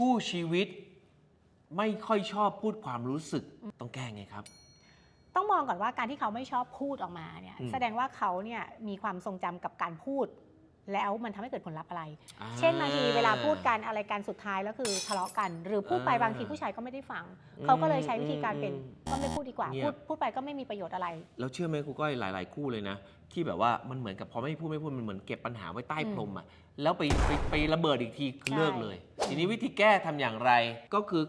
คู่ชีวิตไม่ค่อยชอบพูดความรู้สึกต้องแก้ไงครับ ต้องมองก่อนว่าการที่เขาไม่ชอบพูดออกมาเนี่ยอืมแสดงว่าเขาเนี่ยมีความทรงจำกับการพูด แล้วมันทำให้เกิดผลลัพธ์อะไรอ่าเช่นบางทีเวลาพูดกันอะไรกันสุดท้ายแล้วคือทะเลาะกัน หรือพูดไปอ่าบางทีผู้ชายก็ไม่ได้ฟังอืมเขาก็เลยใช้วิธีการเป็นอืมก็ไม่พูดดีกว่าเงียบพูดพูดไปก็ไม่มีประโยชน์อะไร แล้วเชื่อไหมครูก้อยหลาย ๆ คู่เลยนะ ที่แบบว่ามันเหมือนกับพอไม่พูดไม่พูดมันเหมือนเก็บปัญหาไว้ใต้พรมอะแล้วไปไปไประเบิดอีกทีคือใช่เลิกเลย ทีนี้วิธีแก้ทำอย่างไรก็คือ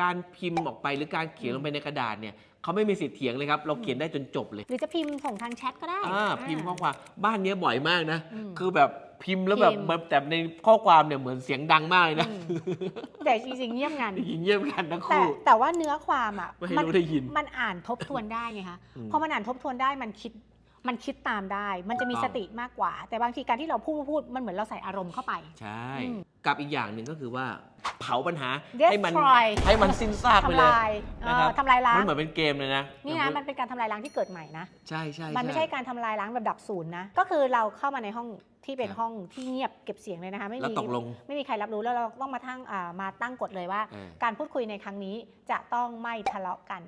การพิมพ์ออกไปหรือการเขียนลงไปในกระดาษเนี่ยเขาไม่มีสิทธิ์เถียงเลยครับ เราเขียนได้จนจบเลยหรือจะพิมพ์ส่งทางแชทก็ได้อ่าพิมพ์ข้อความบ้านเนี้ยบ่อยมากนะอืมคือแบบพิมพ์แล้วแบบพิมพ์แบบแต่ในข้อความเนี่ยเหมือนเสียงดังมากเลยนะอืมแต่จริงๆเงียบงันได้ยินเยี่ยมกันทั้งแต่คู่แต่ว่าเนื้อความอะไม่ให้มัรู้ได้ยินมันอ่านทบทวนได้ไงคะอืมพอมันอ่านทบทวนได้มันคิด มันคิดตามได้ มันจะมีถูกสต้องติมากกว่า แต่บางทีการที่เราพูดพูดมันเหมือนเราใส่อารมณ์เข้าไป ใช่อืมกับอีกอย่างหนึ่งก็คือว่าเผาปัญหา Destroy ให้มันให้มันสิ้นซากไปทำเลยลายเอ่อนะครับทำลายล้ามังนเหมือนเป็นเกมเลยนะนี่นะมันเป็นการทำลายล้างที่เกิดใหม่นะ ใช่ใช่มันไม่ใช่การทำลายล้างแบบดับศูนย์นะ ก็คือเราเข้ามาในห้องที่เป็นครับห้องที่เงียบเก็บเสียงเลยนะคะไม่แล้วมีตกลง ไม่มีใครรับรู้แล้วเราต้องมาทั้งอ่ามาตั้งกฎเลยว่า เออ การพูดคุยในครั้งนี้จะต้องไม่ทะเลาะกัน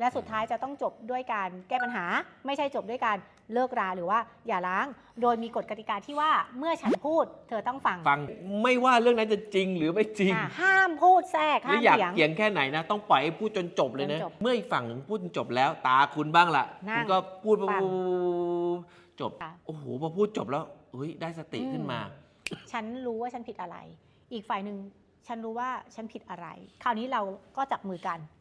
และสุดท้ายจะต้องจบด้วยการแก้ปัญหา ไม่ใช่จบด้วยการเลิกราหรือว่าอย่าล้าง โดยมีกฎกติกาที่ว่าเมื่อฉันพูด เธอต้องฟังฟังไม่ว่าเรื่องนั้นจะจริงหรือไม่จริง อ่าห้ามพูดแทรกหรืห้าอมอยากเถียง เถียงแค่ไหนนะ ต้องปล่อยให้พูดจนจบเลยนะ จนจบเมื่ออีกฝั่งหนึ่งพูดจนจบแล้ว ตาคุณบ้างละนั่งคุณก็พูดฟังจบ ค่ะ โอ้โหพอพูดจบแล้วเฮ้ยได้สติขึ้นมา ฉันรู้ว่าฉันผิดอะไร อีกฝ่ายหนึ่งฉันรู้ว่าฉันผิดอะไร คราวนี้เราก็จับมือกันอ่า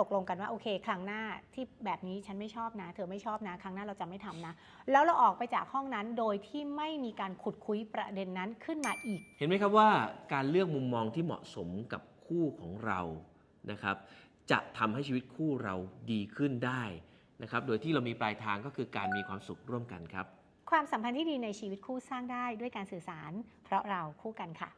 ตกลงกันว่าโอเค ครั้งหน้าที่แบบนี้ฉันไม่ชอบนะ เธอไม่ชอบนะ ครั้งหน้าเราจะไม่ทำนะ แล้วเราออกไปจากห้องนั้นโดยที่ไม่มีการขุดคุยประเด็นนั้นขึ้นมาอีก เห็นไหมครับว่าการเลือกมุมมองที่เหมาะสมกับคู่ของเรานะครับจะทำให้ชีวิตคู่เราดีขึ้นได้นะครับโดยที่เรามีปลายทางก็คือการมีความสุขร่วมกันครับ ความสัมพันธ์ที่ดีในชีวิตคู่สร้างได้ด้วยการสื่อสาร เพราะเราคู่กันค่ะ